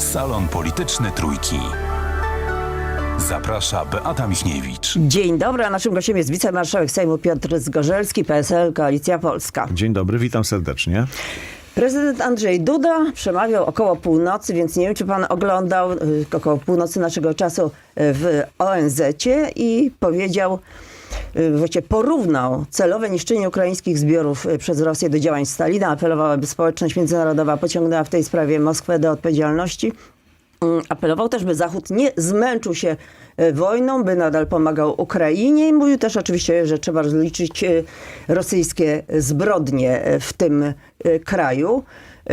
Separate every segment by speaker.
Speaker 1: Salon Polityczny Trójki. Zaprasza Beata Michniewicz.
Speaker 2: Dzień dobry, a naszym gościem jest wicemarszałek Sejmu Piotr Zgorzelski, PSL, Koalicja Polska.
Speaker 3: Dzień dobry, witam serdecznie.
Speaker 2: Prezydent Andrzej Duda przemawiał około północy, więc nie wiem, czy pan oglądał y, około północy naszego czasu y, w ONZ-cie i powiedział, właściwie porównał celowe niszczenie ukraińskich zbiorów y, przez Rosję do działań Stalina. Apelował, aby społeczność międzynarodowa pociągnęła w tej sprawie Moskwę do odpowiedzialności. Mm, Apelował też, by Zachód nie zmęczył się e, wojną, by nadal pomagał Ukrainie i mówił też oczywiście, że trzeba rozliczyć rosyjskie zbrodnie w tym kraju.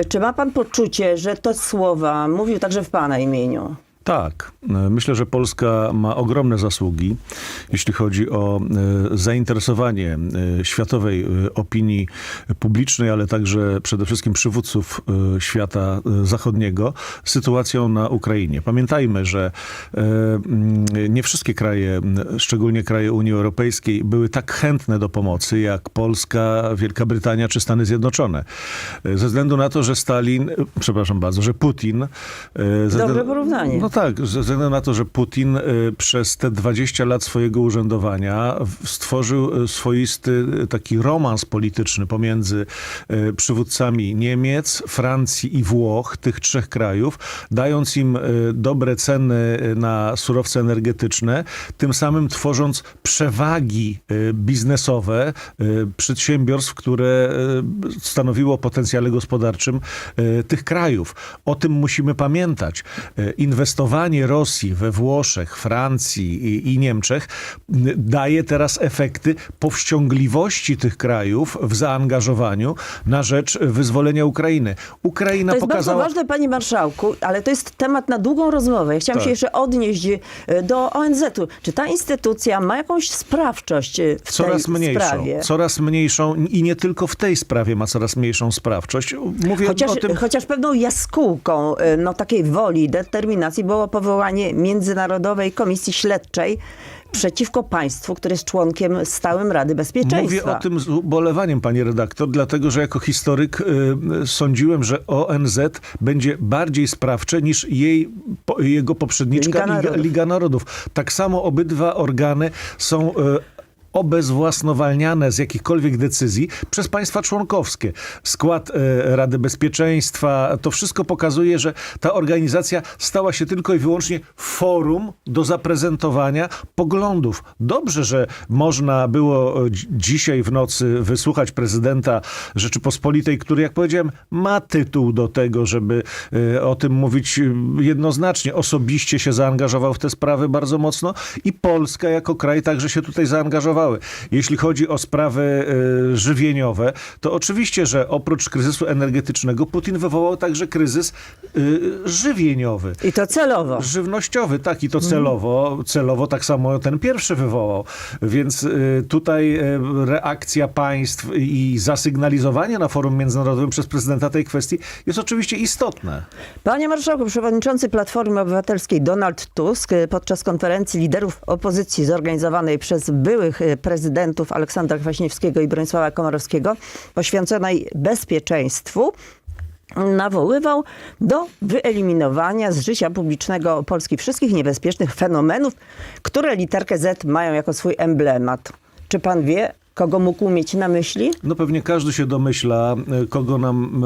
Speaker 2: Czy ma pan poczucie, że te słowa mówił także w pana imieniu?
Speaker 3: Tak, e, myślę, że Polska ma ogromne zasługi, jeśli chodzi o e, zainteresowanie e, światowej opinii publicznej, ale także przede wszystkim przywódców świata zachodniego sytuacją na Ukrainie. Pamiętajmy, że nie wszystkie kraje, szczególnie kraje Unii Europejskiej, były tak chętne do pomocy jak Polska, Wielka Brytania czy Stany Zjednoczone. Ze względu na to, że Stalin, przepraszam bardzo, że Putin.
Speaker 2: Dobre porównanie.
Speaker 3: No tak, ze względu na to, że Putin y, przez te 20 lat swojego urzędowania stworzył y, swoisty y, taki romans polityczny pomiędzy przywódcami Niemiec, Francji i Włoch, tych trzech krajów, dając im dobre ceny na surowce energetyczne, tym samym tworząc przewagi biznesowe przedsiębiorstw, które stanowiło potencjale gospodarczym tych krajów. O tym musimy pamiętać. Y, Inwestowanie Rosji we Włoszech, Francji i, i Niemczech y, daje teraz efekty powściągliwości tych krajów w zaangażowaniu na rzecz wyzwolenia Ukrainy. Ukraina
Speaker 2: To jest
Speaker 3: pokazała...
Speaker 2: bardzo ważne, panie marszałku, ale to jest temat na długą rozmowę. Ja chciałam
Speaker 3: Tak.
Speaker 2: się jeszcze odnieść e, do ONZ-u. Czy ta instytucja ma jakąś sprawczość e, w
Speaker 3: Coraz
Speaker 2: tej
Speaker 3: mniejszą,
Speaker 2: sprawie?
Speaker 3: coraz mniejszą i nie tylko w tej sprawie ma coraz mniejszą sprawczość. Mówię
Speaker 2: Chociaż,
Speaker 3: o tym...
Speaker 2: chociaż pewną jaskółką e, no, takiej woli, determinacji było powołanie Międzynarodowej Komisji Śledczej przeciwko państwu, które jest członkiem stałym Rady Bezpieczeństwa.
Speaker 3: Mówię o tym z ubolewaniem, panie redaktor, dlatego że jako historyk y, sądziłem, że ONZ będzie bardziej sprawcze niż jej, po, jego poprzedniczka
Speaker 2: Liga
Speaker 3: Liga,
Speaker 2: Narodów.
Speaker 3: Liga Narodów. Tak samo obydwa organy są. Y, obezwłasnowalniane z jakichkolwiek decyzji przez państwa członkowskie. Skład e, Rady Bezpieczeństwa, to wszystko pokazuje, że ta organizacja stała się tylko i wyłącznie forum do zaprezentowania poglądów. Dobrze, że można było e, dzi- dzisiaj w nocy wysłuchać prezydenta Rzeczypospolitej, który, jak powiedziałem, ma tytuł do tego, żeby e, o tym mówić jednoznacznie. Osobiście się zaangażował w te sprawy bardzo mocno i Polska jako kraj także się tutaj Jeśli chodzi o sprawy e, żywieniowe, to oczywiście, że oprócz kryzysu energetycznego Putin wywołał także kryzys e, żywieniowy.
Speaker 2: I to celowo.
Speaker 3: Żywnościowy, tak i to celowo, celowo tak samo ten pierwszy wywołał. Więc y, tutaj y, reakcja państw i zasygnalizowanie na forum międzynarodowym przez prezydenta tej kwestii jest oczywiście istotne.
Speaker 2: Panie marszałku, przewodniczący Platformy Obywatelskiej Donald Tusk podczas konferencji liderów opozycji zorganizowanej przez byłych prezydentów Aleksandra Kwaśniewskiego i Bronisława Komorowskiego poświęconej bezpieczeństwu nawoływał do wyeliminowania z życia publicznego Polski wszystkich niebezpiecznych fenomenów, które literkę Z mają jako swój emblemat. Czy pan wie, kogo mógł mieć na myśli?
Speaker 3: No pewnie każdy się domyśla, y, kogo nam,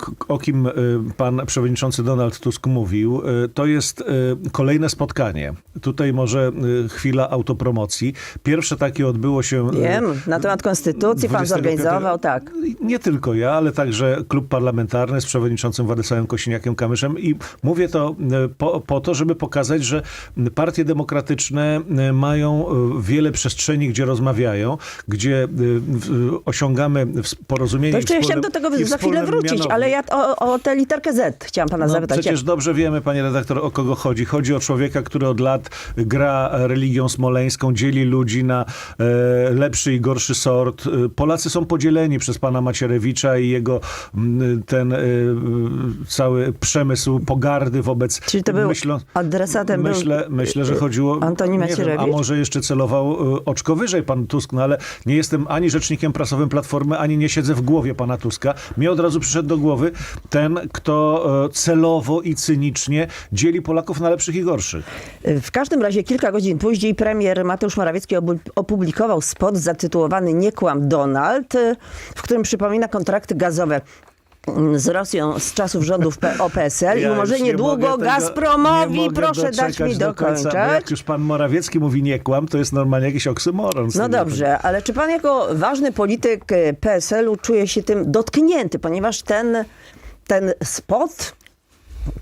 Speaker 3: k- o kim y, pan przewodniczący Donald Tusk mówił. To jest kolejne spotkanie. Tutaj może chwila autopromocji. Pierwsze takie odbyło się...
Speaker 2: Wiem, na temat konstytucji pan
Speaker 3: 25
Speaker 2: zorganizował, tak.
Speaker 3: Nie tylko ja, ale także klub parlamentarny z przewodniczącym Władysławem Kosiniakiem-Kamyszem i mówię to e, po, po to, żeby pokazać, że partie demokratyczne e, mają e, wiele przestrzeni, gdzie rozmawiają, gdzie e, w- osiągamy porozumienie
Speaker 2: To jeszcze ja chciałam do tego za chwilę wrócić,
Speaker 3: mianownik.
Speaker 2: ale ja o, o tę literkę Z chciałam pana
Speaker 3: No,
Speaker 2: zapytać.
Speaker 3: przecież dobrze wiemy, panie redaktor, o kogo chodzi. Chodzi o człowieka, który od lat gra religią smoleńską, dzieli ludzi na e, lepszy i gorszy sort. E, Polacy są podzieleni przez pana Macierewicza i jego ten e, cały przemysł pogardy wobec...
Speaker 2: Czyli to był
Speaker 3: myślą-
Speaker 2: adresatem był,
Speaker 3: Myślę, myślę, że chodziło...
Speaker 2: Antoni
Speaker 3: nie wiem,
Speaker 2: Macierewicz?
Speaker 3: A może jeszcze celował oczko wyżej pan Tusk, no ale nie jestem ani rzecznikiem prasowym Platformy, ani nie siedzę w głowie pana Tuska. Mnie od razu przyszedł do głowy ten, kto e, celowo i cynicznie dzieli Polaków na lepszych i gorszych.
Speaker 2: W każdym razie kilka godzin później premier Mateusz Morawiecki opublikował spot zatytułowany Nie kłam Donald, w którym przypomina kontrakty gazowe z Rosją z czasów rządów PO-PSL i
Speaker 3: Ja
Speaker 2: może
Speaker 3: już nie
Speaker 2: niedługo
Speaker 3: tego-
Speaker 2: Gazpromowi,
Speaker 3: nie
Speaker 2: proszę dać mi
Speaker 3: do bo
Speaker 2: dokończyć.
Speaker 3: Jak już pan Morawiecki mówi nie kłam, to jest normalnie jakiś oksymoron.
Speaker 2: No dobrze, ale czy pan jako ważny polityk e, PSL-u czuje się tym dotknięty, ponieważ ten, ten spot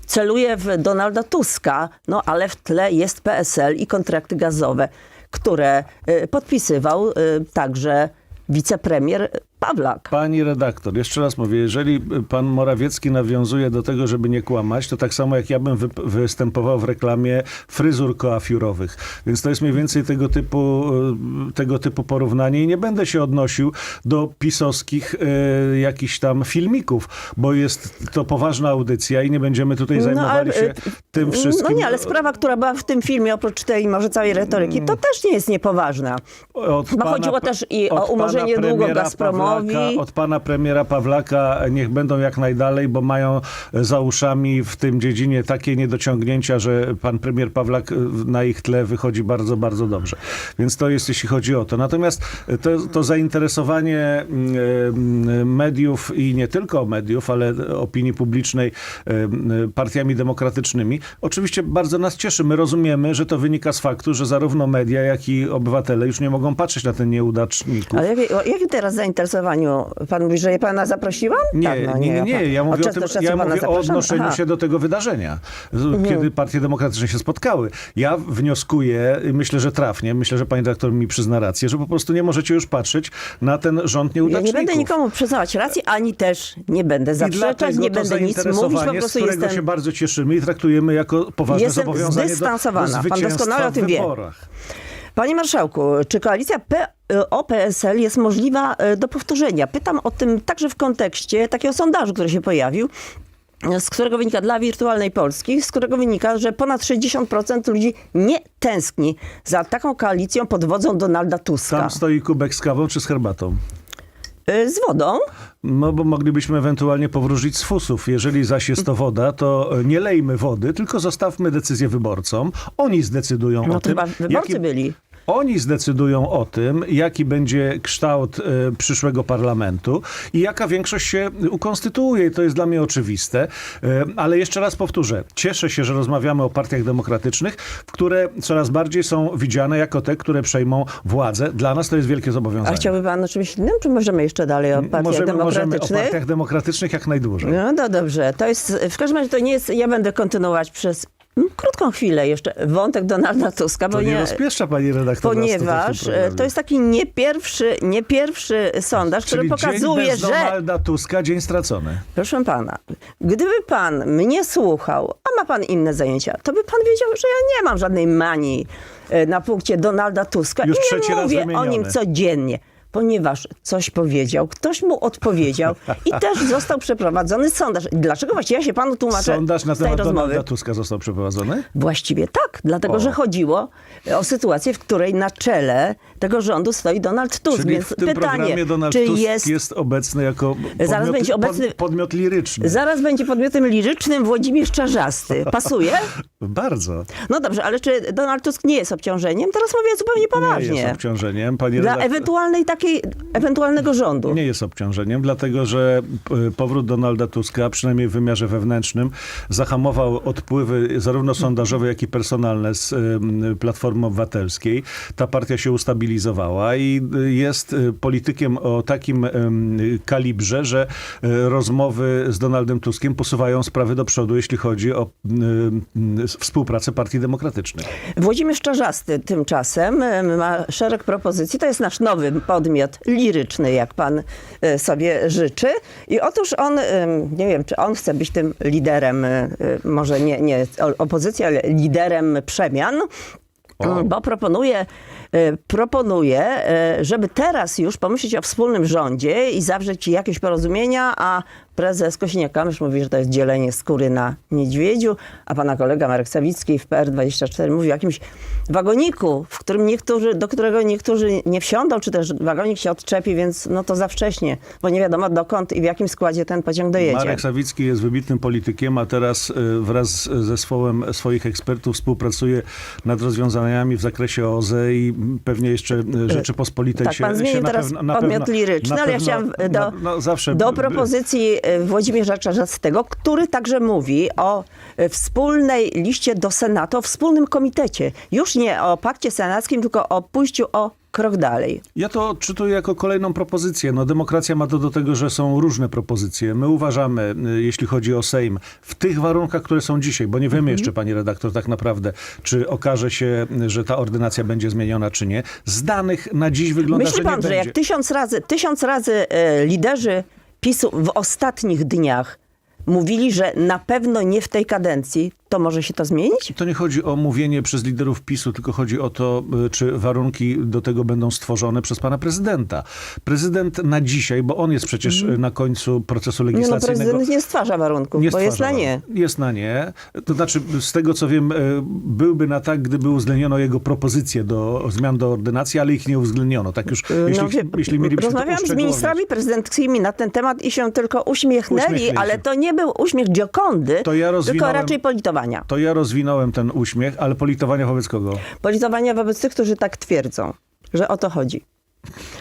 Speaker 2: celuje w Donalda Tuska, no ale w tle jest PSL i kontrakty gazowe, które e, podpisywał e, także wicepremier Pawlak.
Speaker 3: Pani redaktor, jeszcze raz mówię, jeżeli pan Morawiecki nawiązuje do tego, żeby nie kłamać, to tak samo jak ja bym wy, występował w reklamie fryzur koafiurowych. Więc to jest mniej więcej tego typu, e, tego typu porównanie i nie będę się odnosił do pisowskich e, jakichś tam filmików, bo jest to poważna audycja i nie będziemy tutaj zajmowali
Speaker 2: ale,
Speaker 3: się
Speaker 2: e,
Speaker 3: tym wszystkim.
Speaker 2: No nie, ale sprawa, która była w tym filmie, oprócz tej może całej retoryki, to też nie jest niepoważna.
Speaker 3: Od
Speaker 2: Bo chodziło też i o umorzenie
Speaker 3: pana
Speaker 2: długu Gazpromowi.
Speaker 3: Pawlaka, od pana premiera Pawlaka niech będą jak najdalej, bo mają za uszami w tym dziedzinie takie niedociągnięcia, że pan premier Pawlak y, na ich tle wychodzi bardzo, bardzo dobrze. Więc to jest, jeśli chodzi o to. Natomiast to, to zainteresowanie mm, y, mediów i nie tylko mediów, ale opinii publicznej partiami demokratycznymi, oczywiście bardzo nas cieszy. My rozumiemy, że to wynika z faktu, że zarówno media, jak i obywatele już nie mogą patrzeć na ten nieudaczników.
Speaker 2: Ale jakie, o jakim teraz Pan mówi, że ja pana zaprosiłam?
Speaker 3: Nie,
Speaker 2: Tak, no
Speaker 3: nie, nie, nie. Ja mówię, o, tym, ja mówię o odnoszeniu
Speaker 2: Aha.
Speaker 3: się do tego wydarzenia, kiedy partie demokratyczne się spotkały. Ja wnioskuję, myślę, że trafnie, myślę, że pani redaktor mi przyzna rację, że po prostu nie możecie już patrzeć na ten rząd
Speaker 2: Ja
Speaker 3: nieudaczników.
Speaker 2: nie będę nikomu przyznawać racji, ani też nie będę zaprzeczać, nie będę nic mówić, po prostu
Speaker 3: z którego
Speaker 2: jestem...
Speaker 3: się bardzo cieszymy i traktujemy jako poważne
Speaker 2: Jestem
Speaker 3: zobowiązanie do, do
Speaker 2: zdystansowana. Pan doskonale o tym wie. Panie Marszałku, czy koalicja PO-PSL jest możliwa e, do powtórzenia? Pytam o tym także w kontekście takiego sondażu, który się pojawił, z którego wynika dla wirtualnej Polski, z którego wynika, że ponad 60% ludzi nie tęskni za taką koalicją pod wodzą Donalda Tuska.
Speaker 3: Tam stoi kubek z kawą czy z herbatą?
Speaker 2: E, Z wodą.
Speaker 3: No bo moglibyśmy ewentualnie powróżyć z fusów. Jeżeli zaś jest to woda, to nie lejmy wody, tylko zostawmy decyzję wyborcom. Oni zdecydują
Speaker 2: No
Speaker 3: o
Speaker 2: to
Speaker 3: tym.
Speaker 2: chyba wyborcy
Speaker 3: jaki-
Speaker 2: byli.
Speaker 3: Oni zdecydują o tym, jaki będzie kształt e, przyszłego parlamentu i jaka większość się ukonstytuuje. I To jest dla mnie oczywiste. E, ale jeszcze raz powtórzę. Cieszę się, że rozmawiamy o partiach demokratycznych, w które coraz bardziej są widziane jako te, które przejmą władzę. Dla nas to jest wielkie
Speaker 2: A
Speaker 3: zobowiązanie.
Speaker 2: chciałby pan o czymś innym, czy możemy jeszcze dalej o partiach
Speaker 3: możemy, możemy o
Speaker 2: demokratycznych?
Speaker 3: partiach demokratycznych jak najdłużej.
Speaker 2: No, no dobrze, to jest, w każdym razie to nie jest, ja będę kontynuować przez krótką chwilę jeszcze wątek Donalda Tuska,
Speaker 3: To
Speaker 2: bo
Speaker 3: nie
Speaker 2: nie,
Speaker 3: rozpieszcza pani redaktor.
Speaker 2: ponieważ e, to jest taki nie pierwszy, nie pierwszy sondaż,
Speaker 3: Czyli
Speaker 2: który pokazuje,
Speaker 3: dzień bez
Speaker 2: że,
Speaker 3: Donalda Tuska, dzień stracony.
Speaker 2: proszę pana, gdyby pan mnie słuchał, a ma pan inne zajęcia, to by pan wiedział, że ja nie mam żadnej manii e, na punkcie Donalda Tuska
Speaker 3: Już
Speaker 2: i nie mówię o nim codziennie. Ponieważ coś powiedział, ktoś mu odpowiedział i też został przeprowadzony sondaż. Dlaczego właściwie ja się panu tłumaczę
Speaker 3: Sondaż na
Speaker 2: z tej
Speaker 3: temat
Speaker 2: rozmowy?
Speaker 3: Donalda Tuska został przeprowadzony?
Speaker 2: Właściwie tak, dlatego
Speaker 3: O.
Speaker 2: że chodziło o sytuację, w której na czele tego rządu stoi Donald Tusk.
Speaker 3: Czyli
Speaker 2: Więc
Speaker 3: w tym
Speaker 2: pytanie,
Speaker 3: programie Donald
Speaker 2: czy
Speaker 3: Tusk
Speaker 2: jest,
Speaker 3: jest... obecny jako podmiot,
Speaker 2: będzie obecny-
Speaker 3: pod, podmiot liryczny.
Speaker 2: zaraz będzie podmiotem lirycznym Włodzimierz Czarzasty. Pasuje?
Speaker 3: Bardzo.
Speaker 2: No dobrze, ale czy Donald Tusk nie jest obciążeniem? Teraz mówię zupełnie
Speaker 3: Nie
Speaker 2: poważnie.
Speaker 3: jest obciążeniem. Pani
Speaker 2: Dla
Speaker 3: redaktor-
Speaker 2: ewentualnej takiej, ewentualnego rządu.
Speaker 3: Nie jest obciążeniem, dlatego że p- powrót Donalda Tuska, przynajmniej w wymiarze wewnętrznym, zahamował odpływy zarówno sondażowe, jak i personalne z ym, Platformy Obywatelskiej. Ta partia się ustabilizowała i y, jest politykiem o takim kalibrze, że rozmowy z Donaldem Tuskiem posuwają sprawy do przodu, jeśli chodzi o współpracę partii demokratycznych.
Speaker 2: Włodzimierz Czarzasty tymczasem em, ma szereg propozycji. To jest nasz nowy podmiot liryczny, jak pan e, sobie życzy. I otóż on, em, nie wiem, czy on chce być tym liderem, e, e, może nie, nie opozycji, ale liderem przemian.
Speaker 3: O.
Speaker 2: Bo proponuje, e, proponuje, e, żeby teraz już pomyśleć o wspólnym rządzie i zawrzeć jakieś porozumienia, a prezes Kośniak-Kamysz mówi, że to jest dzielenie skóry na niedźwiedziu, a pana kolega Marek Sawicki w PR24 mówi o jakimś wagoniku, w którym niektórzy, do którego niektórzy nie wsiądą, czy też wagonik się odczepi, więc no to za wcześnie, bo nie wiadomo dokąd i w jakim składzie ten pociąg dojedzie.
Speaker 3: Marek Sawicki jest wybitnym politykiem, a teraz y, wraz z zespołem swoich ekspertów współpracuje nad rozwiązaniami w zakresie OZE i pewnie jeszcze y, Rzeczypospolitej
Speaker 2: Tak,
Speaker 3: się
Speaker 2: pan zmienił
Speaker 3: się na
Speaker 2: teraz
Speaker 3: pewno-
Speaker 2: podmiot liryczny, ale ja chciałam do,
Speaker 3: na- no, zawsze
Speaker 2: do propozycji e, Włodzimierza Czarzastego, który także mówi o e, wspólnej liście do Senatu, o wspólnym komitecie. Już nie o pakcie senackim, tylko o pójściu o krok dalej.
Speaker 3: Ja to odczytuję jako kolejną propozycję. No, demokracja ma to do tego, że są różne propozycje. My uważamy, y, jeśli chodzi o Sejm, w tych warunkach, które są dzisiaj, bo nie wiemy
Speaker 2: Mhm.
Speaker 3: jeszcze, pani redaktor, tak naprawdę, czy okaże się, y, że ta ordynacja będzie zmieniona, czy nie. Z danych na dziś wygląda,
Speaker 2: Myśli
Speaker 3: że
Speaker 2: pan,
Speaker 3: nie
Speaker 2: że
Speaker 3: będzie.
Speaker 2: jak tysiąc razy, tysiąc razy e, liderzy PiSu w ostatnich dniach mówili, że na pewno nie w tej kadencji, to może się to zmienić?
Speaker 3: To nie chodzi o mówienie przez liderów PiSu, tylko chodzi o to, y, czy warunki do tego będą stworzone przez pana prezydenta. Prezydent na dzisiaj, bo on jest przecież y, na końcu procesu
Speaker 2: Mhm. Nie, no,
Speaker 3: legislacyjnego.
Speaker 2: prezydent nie stwarza warunków, bo jest na
Speaker 3: stwarza
Speaker 2: nie.
Speaker 3: Jest na nie. To znaczy, z tego co wiem, e, byłby na tak, gdyby uwzględniono jego propozycje do zmian do ordynacji, ale ich nie uwzględniono. Tak już, jeśli,
Speaker 2: No, wie-
Speaker 3: jeśli mielibyśmy
Speaker 2: Rozmawiałam z ministrami prezydenckimi na ten temat i się tylko uśmiechnęli,
Speaker 3: Uśmiechnęli
Speaker 2: ale to nie był uśmiech Giokondy,
Speaker 3: To ja
Speaker 2: tylko raczej politowania.
Speaker 3: To ja rozwinąłem ten uśmiech, ale politowania wobec kogo?
Speaker 2: Politowania wobec tych, którzy tak twierdzą, że o to chodzi.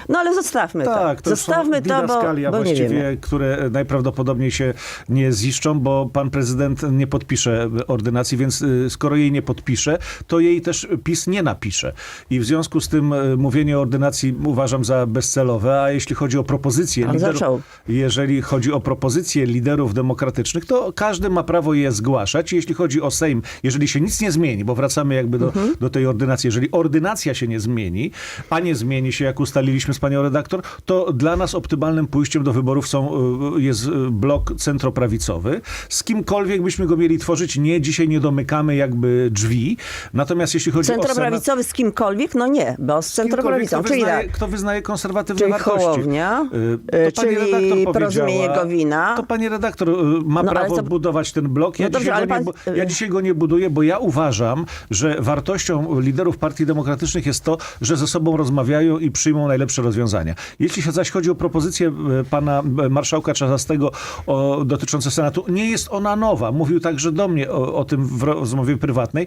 Speaker 2: No ale zostawmy
Speaker 3: Tak,
Speaker 2: to.
Speaker 3: to już są
Speaker 2: Zostawmy to, bo, bo
Speaker 3: właściwie, które najprawdopodobniej się nie ziszczą, bo pan prezydent nie podpisze ordynacji, więc y, skoro jej nie podpisze, to jej też PiS nie napisze. I w związku z tym y, mówienie o ordynacji uważam za bezcelowe, a jeśli chodzi o propozycje
Speaker 2: Pan
Speaker 3: liderów,
Speaker 2: zaczął.
Speaker 3: jeżeli chodzi o propozycje liderów demokratycznych, to każdy ma prawo je zgłaszać. Jeśli chodzi o Sejm, jeżeli się nic nie zmieni, bo wracamy jakby do,
Speaker 2: Mhm.
Speaker 3: do tej ordynacji, jeżeli ordynacja się nie zmieni, a nie zmieni się, jak ustaliliśmy z panią redaktor, to dla nas optymalnym pójściem do wyborów są, y, jest y, blok centroprawicowy. Z kimkolwiek byśmy go mieli tworzyć, nie, dzisiaj nie domykamy jakby drzwi. Natomiast jeśli chodzi o Senat...
Speaker 2: Centroprawicowy z kimkolwiek? No nie, bo z centroprawicą,
Speaker 3: kto
Speaker 2: czyli
Speaker 3: wyznaje,
Speaker 2: tak.
Speaker 3: kto wyznaje konserwatywne
Speaker 2: Czyli
Speaker 3: wartości.
Speaker 2: Hołownia,
Speaker 3: Y, to
Speaker 2: czyli
Speaker 3: redaktor
Speaker 2: Porozumienie Gowina.
Speaker 3: To pani redaktor ma
Speaker 2: No,
Speaker 3: prawo
Speaker 2: co-
Speaker 3: budować ten blok. Ja,
Speaker 2: No dobrze,
Speaker 3: dzisiaj nie,
Speaker 2: pan-
Speaker 3: bu- ja dzisiaj go nie buduję, bo ja uważam, że wartością liderów partii demokratycznych jest to, że ze sobą rozmawiają i przyjmą najlepsze rozwiązania. Jeśli zaś chodzi o propozycję e, pana e, marszałka Czarzastego o, dotyczące Senatu, nie jest ona nowa. Mówił także do mnie o, o tym w rozmowie prywatnej.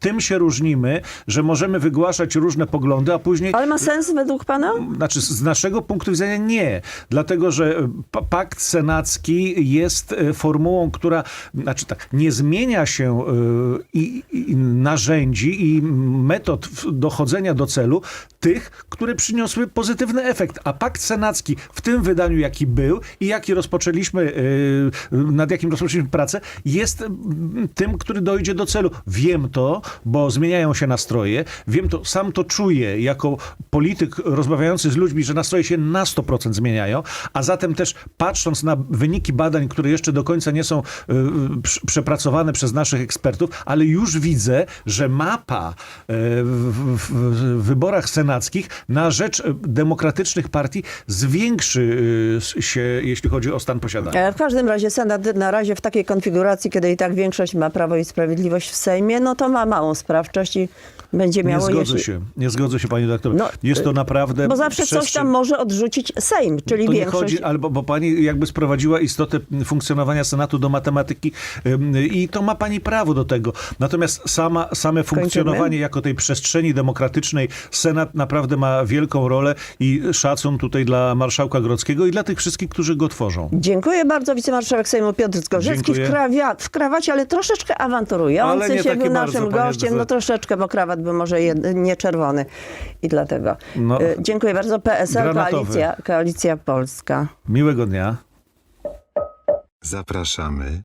Speaker 3: Tym się różnimy, że możemy wygłaszać różne poglądy, a później
Speaker 2: Ale ma sens według pana?
Speaker 3: znaczy, z naszego punktu widzenia nie. Dlatego, że e, pa- pakt senacki jest formułą, która, znaczy tak, nie zmienia się i, i narzędzi i metod dochodzenia do celu tych, które przyniosły pozytywny efekt. A pakt senacki w tym wydaniu, jaki był i jaki rozpoczęliśmy, e, nad jakim rozpoczęliśmy pracę, jest mm, tym, który dojdzie do celu. Wiem to, bo zmieniają się nastroje. Wiem to, sam to czuję jako polityk rozmawiający z ludźmi, że nastroje się na 100% zmieniają, a zatem też patrząc na wyniki badań, które jeszcze do końca nie są y, przy- przepracowane przez naszych ekspertów, ale już widzę, że mapa y, w, w, w wyborach senackich na rzecz y, demokratycznych partii zwiększy y, się, jeśli chodzi o stan posiadania.
Speaker 2: E, W każdym razie Senat na razie w takiej konfiguracji, kiedy i tak większość ma Prawo i Sprawiedliwość w Sejmie, no to ma małą sprawczość i będzie
Speaker 3: Nie
Speaker 2: miało...
Speaker 3: zgodzę
Speaker 2: jeśli-
Speaker 3: się, nie zgodzę się pani doktor.
Speaker 2: No,
Speaker 3: Jest to naprawdę
Speaker 2: Bo zawsze coś
Speaker 3: przestrzeń-
Speaker 2: tam może odrzucić Sejm, czyli
Speaker 3: to nie
Speaker 2: większość...
Speaker 3: chodzi, albo bo pani jakby sprowadziła istotę funkcjonowania Senatu do matematyki i to ma pani prawo do tego. Natomiast sama, same funkcjonowanie jako tej przestrzeni demokratycznej Senat naprawdę ma wielką rolę i szacun tutaj dla marszałka Grodzkiego i dla tych wszystkich, którzy go tworzą.
Speaker 2: Dziękuję bardzo. Wicemarszałek Sejmu Piotr Zgorzelski w, krawia, w krawacie, ale troszeczkę awanturujący
Speaker 3: Ale nie
Speaker 2: się był
Speaker 3: bardzo,
Speaker 2: naszym
Speaker 3: panie
Speaker 2: gościem. No troszeczkę, bo krawat był może jed, nie czerwony i dlatego.
Speaker 3: No.
Speaker 2: E, Dziękuję bardzo. PSL,
Speaker 3: Granatowy.
Speaker 2: Koalicja, Koalicja Polska.
Speaker 3: Miłego dnia.
Speaker 4: Zapraszamy